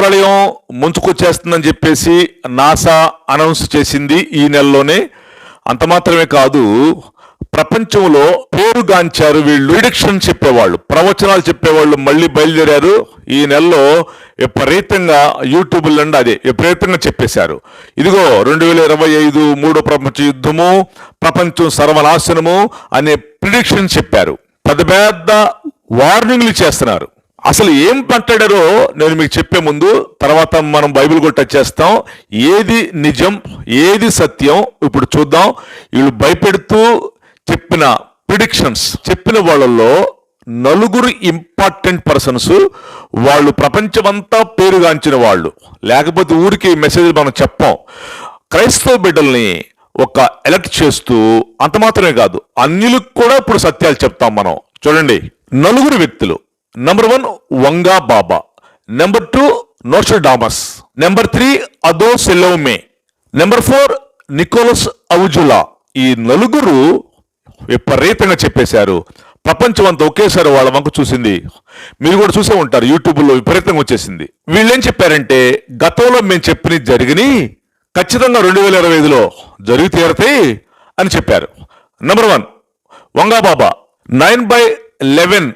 మహాప్రళయం ముంచుకొచ్చేస్తుందని చెప్పేసి NASA announce చేసింది ఈ నెలలోనే. అంత మాత్రమే కాదు ప్రపంచంలో పేరుగాంచారు వీళ్ళు. ప్రిడిక్షన్ చెప్పేవాళ్ళు ప్రవచనాలు చెప్పేవాళ్ళు మళ్ళీ బయలుదేరారు. ఈ నెలలో విపరీతంగా యూట్యూబ్ నుండి అదే విపరీతంగా చెప్పేశారు. ఇదిగో రెండు వేల ఇరవై ఐదు మూడో ప్రపంచ యుద్ధము ప్రపంచం సర్వనాశనము అనే ప్రిడిక్షన్ చెప్పారు. పెద్ద పెద్ద వార్నింగ్లు చేస్తున్నారు. అసలు ఏం మాట్లాడారో నేను మీకు చెప్పే ముందు తర్వాత మనం బైబిల్ కూడా టచ్ చేస్తాం. ఏది నిజం ఏది సత్యం ఇప్పుడు చూద్దాం. వీళ్ళు భయపెడుతూ చెప్పిన ప్రిడిక్షన్స్ చెప్పిన వాళ్ళల్లో నలుగురు ఇంపార్టెంట్ పర్సన్స్ వాళ్ళు ప్రపంచమంతా పేరుగాంచిన వాళ్ళు. లేకపోతే ఊరికి మెసేజ్ మనం చెప్పాం. క్రైస్తవ బిడ్డల్ని ఒక ఎలక్ట్ చేస్తూ అంత మాత్రమే కాదు అన్యులకు కూడా ఇప్పుడు సత్యాలు చెప్తాం మనం. చూడండి నలుగురు వ్యక్తులు number one Vanga Baba number two Nostradamus number three అదో సెలోమే నెంబర్ ఫోర్ నికోలస్ అవుజులా ఈ నలుగురు విపరీతంగా చెప్పేశారు. ప్రపంచం అంతా ఒకేసారి వాళ్ళ వంక చూసింది. మీరు కూడా చూసే ఉంటారు. యూట్యూబ్లో విపరీతంగా వచ్చేసింది. వీళ్ళేం చెప్పారంటే గతంలో మేము చెప్పినవి జరిగిని ఖచ్చితంగా రెండు వేల ఇరవై ఐదులో జరిగి తీరతాయి అని చెప్పారు. Number one Vanga Baba nine by eleven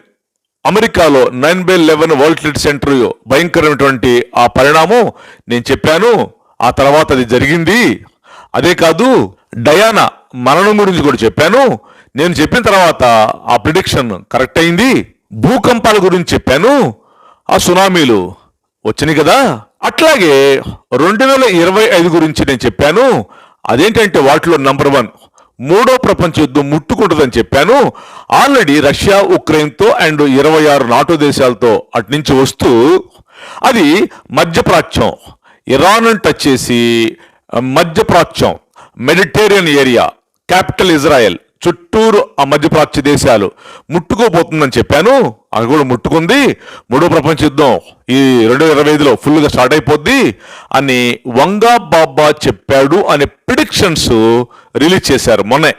అమెరికాలో nine by eleven world trade centre భయంకరమైనటువంటి ఆ పరిణామం నేను చెప్పాను. ఆ తర్వాత అది జరిగింది. అదే కాదు డయానా మరణం గురించి కూడా చెప్పాను. నేను చెప్పిన తర్వాత ఆ ప్రిడిక్షన్ కరెక్ట్ అయింది. భూకంపాల గురించి చెప్పాను. ఆ సునామీలు వచ్చినాయి కదా? అట్లాగే రెండు వేల ఇరవై ఐదు గురించి నేను చెప్పాను. అదేంటంటే వాటిలో నంబర్ వన్ మూడో ప్రపంచ యుద్ధం ముట్టుకుంటుందని చెప్పాను. ఆల్రెడీ రష్యా ఉక్రెయిన్తో అండ్ ఇరవై ఆరు నాటో దేశాలతో అటు నుంచి వస్తూ అది మధ్యప్రాచ్యం. ఇరాన్ టచ్ చేసి మధ్యప్రాచ్యం మెడిటేరియన్ ఏరియా క్యాపిటల్ ఇజ్రాయెల్ చుట్టూరు ఆ మధ్యప్రాచ్య దేశాలు ముట్టుకోబోతుందని చెప్పాను. అది కూడా ముట్టుకుంది. మూడో ప్రపంచ యుద్ధం ఈ రెండు వేల ఇరవై ఐదులో ఫుల్గా స్టార్ట్ అయిపోద్ది అని వంగా బాబా చెప్పాడు అనే ప్రిడిక్షన్స్ రిలీజ్ చేశారు మొన్నే.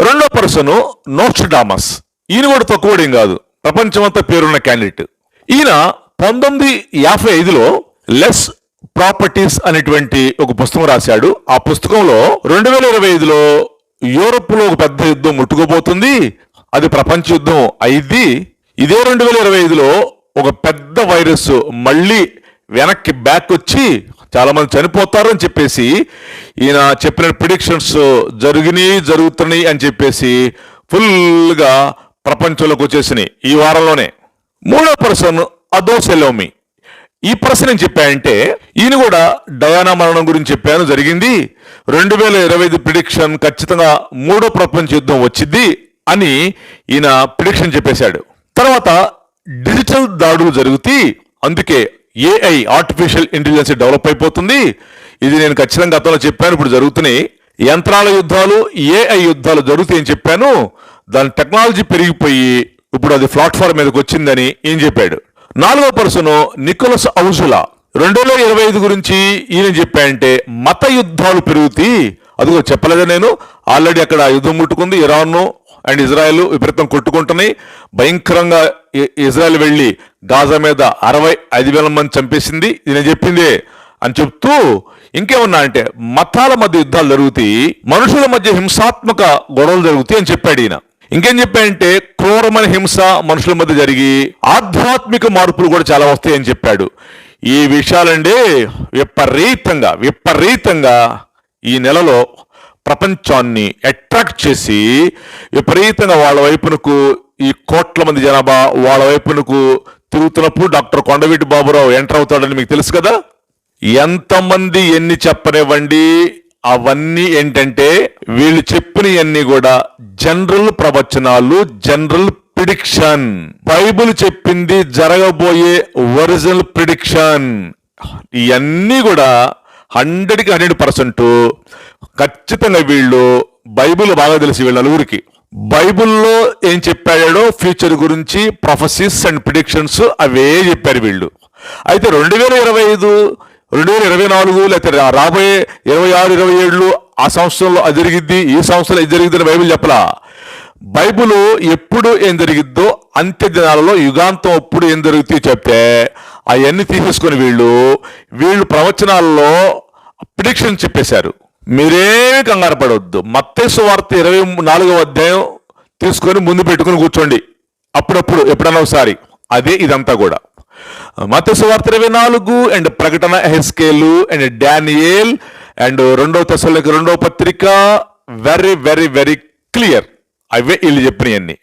రెండో పర్సన్ నోస్ట్డామస్ ఈయన కూడా తక్కువడేం కాదు. ప్రపంచమంతా పేరున్న క్యాండిడేట్ ఈయన పంతొమ్మిది యాభై ఐదులో లెస్ ప్రాపర్టీస్ అనేటువంటి ఒక పుస్తకం రాశాడు. ఆ పుస్తకంలో రెండు వేల ఇరవై ఐదులో యూరప్లో ఒక పెద్ద యుద్ధం ముట్టుకోబోతుంది అది ప్రపంచ యుద్ధం అయింది. ఇదే రెండు వేల ఇరవై ఐదులో ఒక పెద్ద వైరస్ మళ్ళీ వెనక్కి బ్యాక్ వచ్చి చాలామంది చనిపోతారని చెప్పేసి ఈయన చెప్పిన ప్రిడిక్షన్స్ జరిగినాయి జరుగుతున్నాయి అని చెప్పేసి ఫుల్గా ప్రపంచంలోకి వచ్చేసినాయి ఈ వారంలోనే. మూడో పర్సన్ అదో సెలోమి. ఈ ప్రశ్న ఏం చెప్పాయంటే ఈయన కూడా డయానా మరణం గురించి చెప్పాను జరిగింది. రెండు వేల ఇరవై ఐదు ప్రిడిక్షన్ ఖచ్చితంగా మూడో ప్రపంచ యుద్ధం వచ్చింది అని ఈయన ప్రిడిక్షన్ చెప్పేశాడు. తర్వాత డిజిటల్ దాడులు జరుగుతీ అందుకే ఏఐ ఆర్టిఫిషియల్ ఇంటెలిజెన్స్ డెవలప్ అయిపోతుంది. ఇది నేను ఖచ్చితంగా గతంలో చెప్పాను ఇప్పుడు జరుగుతున్నాయి. యంత్రాల యుద్ధాలు ఏఐ యుద్ధాలు జరుగుతాయని చెప్పాను. దాని టెక్నాలజీ పెరిగిపోయి ఇప్పుడు అది ప్లాట్ఫామ్ మీదకి వచ్చిందని ఏం చెప్పాడు. నాలుగో పర్సన్ నికోలస్ ఔజులా రెండు వేల ఇరవై ఐదు గురించి ఈయన చెప్పాయంటే మత యుద్ధాలు పెరుగుతాయి అదిగో చెప్పలేదా నేను ఆల్రెడీ అక్కడ యుద్ధం ముట్టుకుంది ఇరాన్ అండ్ ఇజ్రాయెల్ విపరీతం కొట్టుకుంటున్నాయి. భయంకరంగా ఇజ్రాయెల్ వెళ్ళి గాజా మీద అరవై ఐదు వేల మంది చంపేసింది ఇది నేను చెప్పిందే. అని చెప్తూ ఇంకేమన్నా అంటే మతాల మధ్య యుద్ధాలు జరుగుతాయి మనుషుల మధ్య హింసాత్మక గొడవలు జరుగుతాయి అని చెప్పాడు ఈయన. ఇంకేం చెప్పాడంటే క్రూరమైన హింస మనుషుల మధ్య జరిగి ఆధ్యాత్మిక మార్పులు కూడా చాలా వస్తాయని చెప్పాడు. ఈ విషయాలండి విపరీతంగా విపరీతంగా ఈ నెలలో ప్రపంచాన్ని అట్రాక్ట్ చేసి విపరీతంగా వాళ్ళ వైపునకు ఈ కోట్ల మంది జనాభా వాళ్ళ వైపునకు తిరుగుతున్నప్పుడు డాక్టర్ కొండవీటి బాబురావు ఎంటర్ అవుతాడని మీకు తెలుసు కదా? ఎంతమంది ఎన్ని చెప్పనివ్వండి అవన్నీ ఏంటంటే వీళ్ళు చెప్పినవన్నీ కూడా జనరల్ ప్రవచనాలు జనరల్ ప్రిడిక్షన్. బైబిల్ చెప్పింది జరగబోయే ఒరిజినల్ ప్రిడిక్షన్. ఇవన్నీ కూడా హండ్రెడ్కి హండ్రెడ్ పర్సెంట్ ఖచ్చితంగా వీళ్ళు బైబిల్ బాగా తెలిసి వీళ్ళ నలుగురికి. బైబిల్లో ఏం చెప్పాడో ఫ్యూచర్ గురించి ప్రొఫెసిస్ అండ్ ప్రిడిక్షన్స్ అవే చెప్పారు వీళ్ళు. అయితే రెండు వేల ఇరవై ఐదు రెండు వేల ఇరవై నాలుగు లేకపోతే రాబోయే ఇరవై ఆరు ఇరవై ఏళ్ళు ఆ సంవత్సరంలో అది జరిగిద్ది ఈ సంవత్సరంలో ఇది జరిగిందని బైబిల్ చెప్పలా? బైబిల్ ఎప్పుడు ఏం జరిగిద్దో అంత్య దినాలలో యుగాంతం ఎప్పుడు ఏం జరుగుతుందో చెప్తే అవన్నీ తీసేసుకుని వీళ్ళు వీళ్ళు ప్రవచనాల్లో ప్రిడిక్షన్ చెప్పేశారు. మీరేమి కంగారు పడవద్దు మత్తేసు వార్త ఇరవై నాలుగవ అధ్యాయం తీసుకొని ముందు పెట్టుకుని కూర్చోండి. అప్పుడప్పుడు ఎప్పుడన్నా ఒకసారి. అదే ఇదంతా కూడా. Uh, మత్తేసు వార్త ఇరవై నాలుగు అండ్ ప్రకటన హెస్కేలు అండ్ డానియేల్ అండ్ రెండవ తెసలోకి రెండవ పత్రిక వెరీ వెరీ వెరీ క్లియర్ అవే వీళ్ళు చెప్పినవన్నీ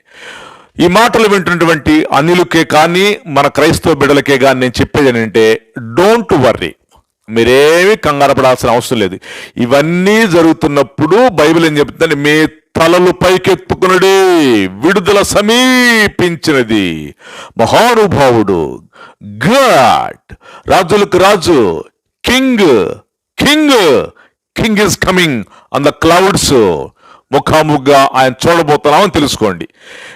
ఈ మాటలు వింటున్నటువంటి అనిలుకే కానీ మన క్రైస్తవ బిడ్డలకే కానీ నేను చెప్పేది ఏంటంటే డోంట్ వర్రీ మీరేమి కంగారు పడాల్సిన అవసరం లేదు. ఇవన్నీ జరుగుతున్నప్పుడు బైబిల్ ఏం చెప్తుందంటే మీ తలలు పైకెత్తుకునడే విడుదల సమీపించినది. మహానుభావుడు గాడ్ రాజులకు రాజు king king king is coming on the clouds. ముఖాముఖిగా ఆయన చూడబోతున్నామని తెలుసుకోండి.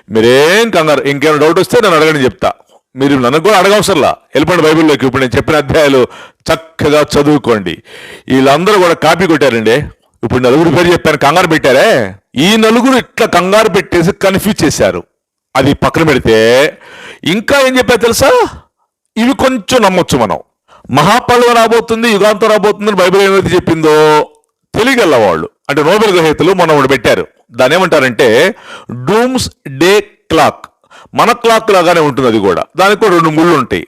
మీరేం కంగారు ఇంకేమైనా డౌట్ వస్తే నేను అడగని చెప్తా. మీరు నన్ను కూడా అడగవసరంలా. వెళ్ళిపోండి బైబిల్లోకి ఇప్పుడు నేను చెప్పిన అధ్యాయాలు చక్కగా చదువుకోండి. వీళ్ళందరూ కూడా కాపీ కొట్టారండి. ఇప్పుడు నలుగురు పేరు చెప్పాను కంగారు పెట్టారే? ఈ నలుగురు ఇట్లా కంగారు పెట్టేసి కన్ఫ్యూజ్ చేశారు. అది పక్కన పెడితే ఇంకా ఏం చెప్పారు తెలుసా? ఇవి కొంచెం నమ్మొచ్చు మనం. మహాపల్వ రాబోతుంది యుగాంతం రాబోతుంది బైబిల్ ఏమైతే చెప్పిందో తెలియగల వాళ్ళు. అంటే నోబెల్ గ్రహీతలు మొన్న పెట్టారు. దాని ఏమంటారంటే డూమ్స్ డే క్లాక్ మన క్లాక్ లాగానే ఉంటుంది అది కూడా. దానికి కూడా రెండు ముళ్ళు ఉంటాయి.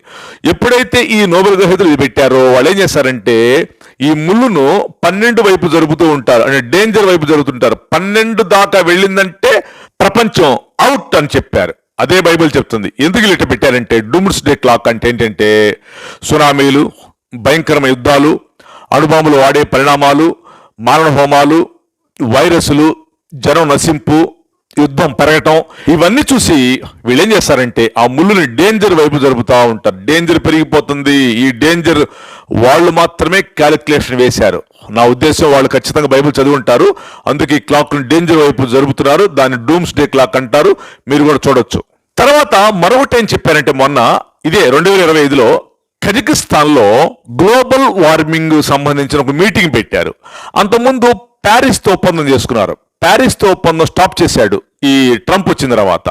ఎప్పుడైతే ఈ నోబెల్ గ్రహీతలు ఇది పెట్టారో వాళ్ళు ఏం చేస్తారంటే ఈ ముళ్ళును పన్నెండు వైపు జరుపుతూ ఉంటారు. అంటే డేంజర్ వైపు జరుగుతుంటారు. పన్నెండు దాకా వెళ్ళిందంటే ప్రపంచం అవుట్ అని చెప్పారు. అదే బైబిల్ చెప్తుంది. ఎందుకు ఇట్లా పెట్టారంటే డూమ్స్ డే క్లాక్ అంటే ఏంటంటే సునామీలు భయంకరమైన యుద్ధాలు అణుబాంబులు వాడే పరిణామాలు మారణ హోమాలు వైరస్లు జనం నశింపు యుద్ధం పెరగటం ఇవన్నీ చూసి వీళ్ళు ఏం చేస్తారంటే ఆ ముళ్ళుని డేంజర్ వైపు జరుపుతూ ఉంటారు. డేంజర్ పెరిగిపోతుంది. ఈ డేంజర్ వాళ్ళు మాత్రమే క్యాలిక్యులేషన్ వేశారు. నా ఉద్దేశం వాళ్ళు ఖచ్చితంగా బైబిల్ చదివి ఉంటారు అందుకే ఈ క్లాక్ డేంజర్ వైపు జరుపుతున్నారు. దాన్ని డూమ్స్ డే క్లాక్ అంటారు. మీరు కూడా చూడొచ్చు. తర్వాత మరొకటి ఏం చెప్పారంటే మొన్న ఇదే రెండు వేల ఇరవై ఐదులో కజకిస్తాన్లో గ్లోబల్ వార్మింగ్ సంబంధించిన ఒక మీటింగ్ పెట్టారు. అంతకుముందు ప్యారిస్తో ఒప్పందం చేసుకున్నారు. ప్యారిస్తో ఒప్పందం స్టాప్ చేశాడు. ఈ ట్రంప్ వచ్చిన తర్వాత.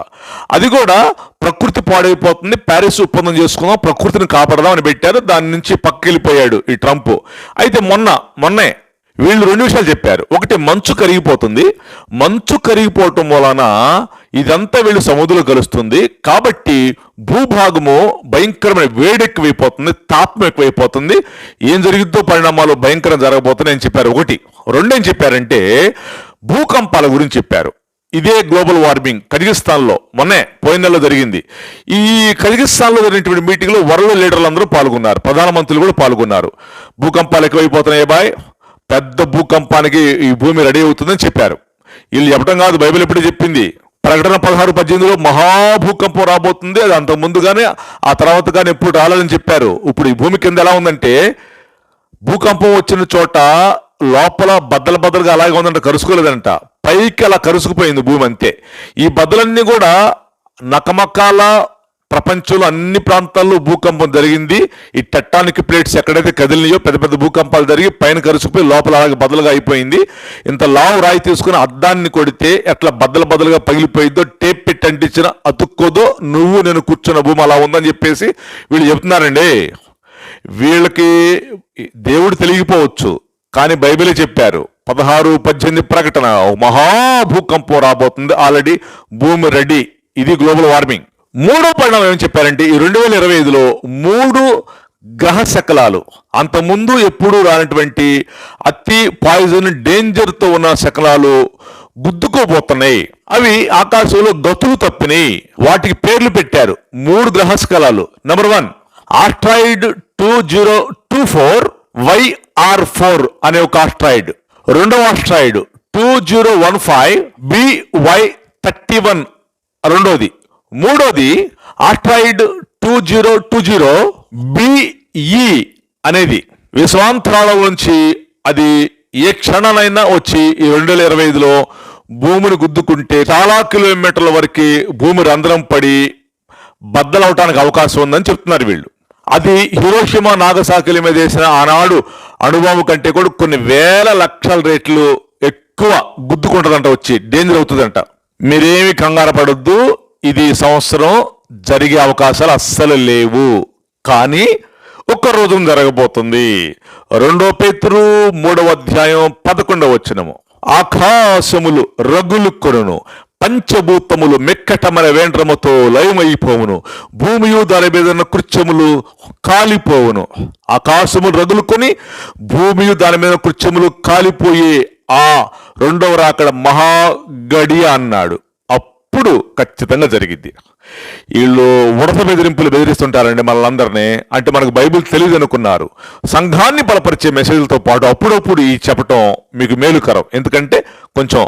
అది కూడా ప్రకృతి పాడైపోతుంది ప్యారిస్ ఒప్పందం చేసుకుందాం ప్రకృతిని కాపాడదాం అని పెట్టారు దాని నుంచి పక్కెళ్ళిపోయాడు ఈ ట్రంప్. అయితే మొన్న మొన్నే వీళ్ళు రెండు విషయాలు చెప్పారు. ఒకటి మంచు కరిగిపోతుంది. మంచు కరిగిపోవటం వలన ఇదంతా వీళ్ళు సముద్రంలో కలుస్తుంది. కాబట్టి భూభాగము భయంకరమైన వేడెక్కువైపోతుంది తాపం ఎక్కువైపోతుంది. ఏం జరుగుతుందో పరిణామాలు భయంకరం జరగబోతున్నాయని చెప్పారు. ఒకటి. రెండేం చెప్పారంటే భూకంపాల గురించి చెప్పారు. ఇదే గ్లోబల్ వార్మింగ్ కజకిస్తాన్లో మొన్నే పోయిన నెలలో జరిగింది. ఈ కజకిస్తాన్లో జరిగినటువంటి మీటింగ్లో వరల్డ్ లీడర్లు అందరూ పాల్గొన్నారు. ప్రధానమంత్రులు కూడా పాల్గొన్నారు. భూకంపాలు ఎక్కువైపోతున్నాయి బాయ్. పెద్ద భూకంపానికి ఈ భూమి రెడీ అవుతుందని చెప్పారు. వీళ్ళు చెప్పడం కాదు. బైబిల్ ఎప్పుడే చెప్పింది. ప్రకటన పదహారు పద్దెనిమిదిలో మహాభూకంపం రాబోతుంది. అది అంత ముందుగానే ఆ తర్వాత కానీ ఎప్పుడు రాలేదని చెప్పారు. ఇప్పుడు ఈ భూమి కింద ఎలా ఉందంటే భూకంపం వచ్చిన చోట లోపల బద్దలు బద్దలుగా అలాగే ఉందంట కరుసుకోలేదంట. పైకి అలా కరుసుకుపోయింది భూమి అంతే. ఈ బదులన్నీ కూడా నకమకాల ప్రపంచంలో అన్ని ప్రాంతాల్లో భూకంపం జరిగింది. ఈ టెట్టానిక్ ప్లేట్స్ ఎక్కడైతే కదిలినాయో పెద్ద పెద్ద భూకంపాలు జరిగి పైన కరుసుకుపోయి లోపల అలాగే బదులుగా అయిపోయింది. ఇంత లావు రాయి తీసుకుని అద్దాన్ని కొడితే ఎట్లా బద్దలు బద్దలుగా పగిలిపోయిందో టేప్ పెట్టి అంటించిన అతుక్కోదో నువ్వు నేను కూర్చున్న భూమి అలా ఉందని చెప్పేసి వీళ్ళు చెప్తున్నారండి. వీళ్ళకి దేవుడు తెలియకపోవచ్చు కానీ బైబిలే చెప్పారు. పదహారు పద్దెనిమిది ప్రకటన. మహాభూకంపం రాబోతుంది. ఆల్రెడీ భూమి రెడీ ఇది గ్లోబల్ వార్మింగ్ మూడో పరిణామం ఏం చెప్పారంటే ఈ రెండు వేల ఇరవై ఐదులో మూడు గ్రహ శకలాలు అంతకుముందు ఎప్పుడూ రానటువంటి అతి పాయిజన్ డేంజర్తో ఉన్న శకలాలు గుద్దుకోబోతున్నాయి. అవి ఆకాశంలో గతులు తప్పినాయి. వాటికి పేర్లు పెట్టారు. మూడు గ్రహ శకలాలు. Number one asteroid two zero two four YR four అనే ఒక ఆస్ట్రాయిడ్ రెండవ asteroid two zero one five BY thirty one రెండోది. మూడోది asteroid two zero two zero BE అనేది విశ్వాంతరాళం నుంచి అది ఏ క్షణానైనా వచ్చి ఈ రెండు వేల ఇరవై ఐదులో భూమిని గుద్దుకుంటే చాలా కిలోమీటర్ల వరకు భూమి రంధ్రం పడి బద్దలవటానికి అవకాశం ఉందని చెప్తున్నారు వీళ్ళు. అది హిరోషిమా నాగసాకిల మీద వేసిన ఆనాడు అణుబాంబు కంటే కూడా కొన్ని వేల లక్షల రేట్లు ఎక్కువ గుద్దుకుంటుందంట వచ్చి డేంజర్ అవుతుందంట. మీరేమి కంగారు పడొద్దు ఇది సంవత్సరం జరిగే అవకాశాలు అస్సలు లేవు. కానీ ఒక్క రోజు జరగబోతుంది. రెండో పేతురు మూడవ అధ్యాయం పదకొండవ వచ్చినము ఆకాశములు రగులు కొనును పంచభూతములు మెక్కటమన వేండ్రముతో లయమైపోవును. భూమియు దాని మీద ఉన్న కృత్యములు కాలిపోవును. ఆకాశములు రగులుకొని భూమియు దాని మీద కృత్యములు కాలిపోయే ఆ రెండవ రాకడ మహాగడి అన్నాడు. అప్పుడు ఖచ్చితంగా జరిగిద్ది. వీళ్ళు ఉడత బెదిరింపులు బెదిరిస్తుంటారండి మనందరినీ అంటే మనకు బైబిల్ తెలియదు అనుకున్నారు. సంఘాన్ని బలపరిచే మెసేజ్లతో పాటు అప్పుడప్పుడు ఈ చెప్పటం మీకు మేలుకరం. ఎందుకంటే కొంచెం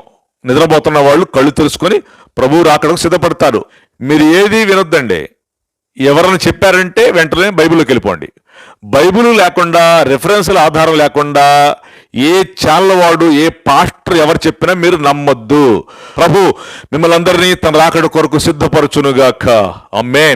నిద్రపోతున్న వాళ్ళు కళ్ళు తెలుసుకొని ప్రభువు రాకడకు సిద్ధపడతారు. మీరు ఏది వినొద్దండి. ఎవరైనా చెప్పారంటే వెంటనే బైబిల్లోకి వెళ్ళిపోండి. బైబిల్ లేకుండా రెఫరెన్స్ల ఆధారం లేకుండా ఏ ఛానల్ వాడు ఏ పాస్టర్ ఎవరు చెప్పినా మీరు నమ్మొద్దు. ప్రభు మిమ్మల్ని అందరినీ తన రాకడ కొరకు సిద్ధపరచునుగాక. అమ్మేన్